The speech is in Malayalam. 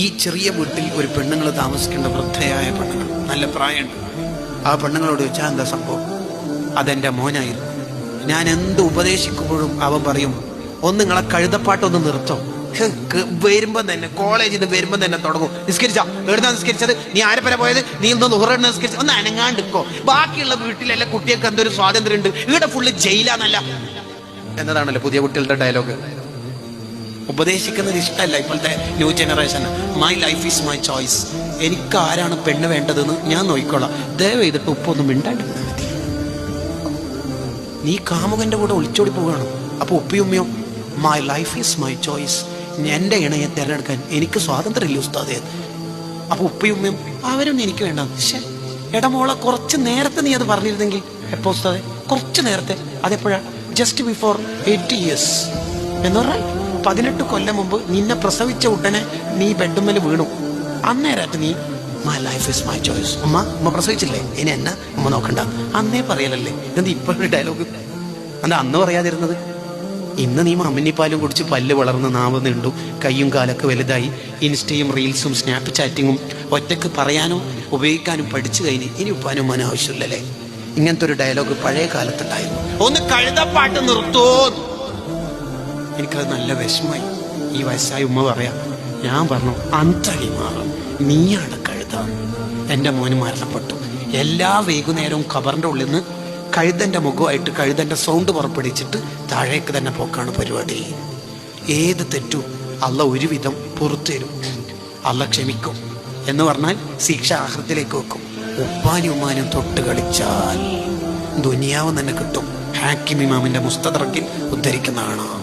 ഈ ചെറിയ വീട്ടിൽ ഒരു പെണ്ണുങ്ങൾ താമസിക്കേണ്ട വൃദ്ധയായ പെണ്ണുങ്ങൾ നല്ല പ്രായമുണ്ട്. ആ പെണ്ണുങ്ങളോട് ചോദിച്ചാൽ എന്താ സംഭവം? അതെന്റെ മോനായിരുന്നു. ഞാൻ എന്ത് ഉപദേശിക്കുമ്പോഴും അവൻ പറയും ഒന്ന് നിങ്ങളെ കഴുതപ്പാട്ടൊന്ന് നിർത്തോ. വരുമ്പം തന്നെ കോളേജിൽ നിന്ന് വരുമ്പം തന്നെ തുടങ്ങും. നിസ്കരിച്ചാ? എവിടുന്നാ നിസ്കരിച്ചത്? നീ ആരെപ്പര പോയത്? നീ ഒന്ന് നുഹറ നിസ്കരിച്ചു? ഒന്ന് അനങ്ങാണ്ടിക്കോ ബാക്കിയുള്ള വീട്ടിലെല്ലാം കുട്ടികൾക്ക് എന്തൊരു സ്വാതന്ത്ര്യം ഉണ്ട് ഇവിടെ ഫുള്ള് ജയിലാന്നല്ല എന്നതാണല്ലോ പുതിയ കുട്ടികളുടെ ഡയലോഗ് ഉപദേശിക്കുന്നത് ഇഷ്ടമല്ല. ഇപ്പോഴത്തെ new generation my life is my choice എനിക്ക് ആരാണ് പെണ്ണ് വേണ്ടതെന്ന് ഞാൻ നോക്കിക്കോളാം. ദയവ് ചെയ്തിട്ട് ഉപ്പൊന്നും മതി. നീ കാമുകന്റെ കൂടെ ഒളിച്ചോടി പോവുകയാണ്? അപ്പോൾ ഉപ്പിയുമ്മയോ my life is my choice എന്റെ ഇണയെ തിരഞ്ഞെടുക്കാൻ എനിക്ക് സ്വാതന്ത്ര്യമില്ല ഉസ്താദേ. അപ്പോൾ ഉപ്പയുമ്മയും അവരൊന്നും എനിക്ക് വേണ്ട. ഇടമോളെ കുറച്ച് നേരത്തെ നീ അത് പറഞ്ഞിരുന്നെങ്കിൽ. എപ്പോ ഉസ്താദേ? കുറച്ച് നേരത്തെ. അതെപ്പോഴാണ് ജസ്റ്റ് ബിഫോർ എയ്റ്റി ഇയേഴ്സ് എന്ന് പറഞ്ഞാൽ പതിനെട്ട് കൊല്ലം മുമ്പ് നിന്നെ പ്രസവിച്ച ഉടനെ നീ ബെഡുമ്മൽ വീണു. അന്നേരത്ത് നീ my life is my choice ഉമ്മ ഉമ്മ പ്രസവിച്ചില്ലേ? ഇനി എന്നെ? ഉമ്മ നോക്കണ്ട. അന്നേ പറയലല്ലേ? ഇതെന്ത് ഇപ്പോഴൊരു ഡയലോഗ് എന്താ അന്ന് പറയാതിരുന്നത്? ഇന്ന് നീ മമ്മിനിപ്പാലും കുടിച്ച് പല്ല് വളർന്ന് നാവ് നീണ്ടു കയ്യും കാലൊക്കെ വലുതായി ഇൻസ്റ്റയും റീൽസും സ്നാപ്പ് ചാറ്റിങ്ങും ഒറ്റയ്ക്ക് പറയാനും ഉപയോഗിക്കാനും പഠിച്ചു കഴിഞ്ഞ് ഇനി ഉപ്പാനും ഉമ്മാനും ആവശ്യമില്ലല്ലേ? ഇങ്ങനത്തെ ഒരു ഡയലോഗ് പഴയ കാലത്തുണ്ടായിരുന്നു. ഒന്ന് കഴുതപ്പാട്ട് നിർത്തോ. എനിക്കത് നല്ല വിഷമായി ഈ വയസ്സായ ഉമ്മ പറയാം ഞാൻ പറഞ്ഞു അന്തളി മാറും. നീയാണ് കഴുത എന്റെ മോന് മരണപ്പെട്ടു. എല്ലാ വൈകുന്നേരവും ഖബറിന്റെ ഉള്ളിൽ നിന്ന് കഴുതന്റെ മുഖമായിട്ട് കഴുതന്റെ സൗണ്ട് പുറപ്പെടുവിച്ചിട്ട് താഴേക്ക് തന്നെ പോക്കാണ് പരിപാടി. ഏത് തെറ്റും അല്ല ഒരുവിധം പുറത്തുതരും അല്ല ക്ഷമിക്കും എന്ന് പറഞ്ഞാൽ ശിക്ഷ ആഹൃത്തിലേക്ക് വെക്കും. ഉപ്പാനും ഉമ്മാനും തൊട്ട് കളിച്ചാൽ ദുനിയാവ് തന്നെ കിട്ടും. ഹാക്കിം ഇമാമിന്റെ മുസ്തദറക്കിൽ ഉദ്ധരിക്കുന്നതാണ്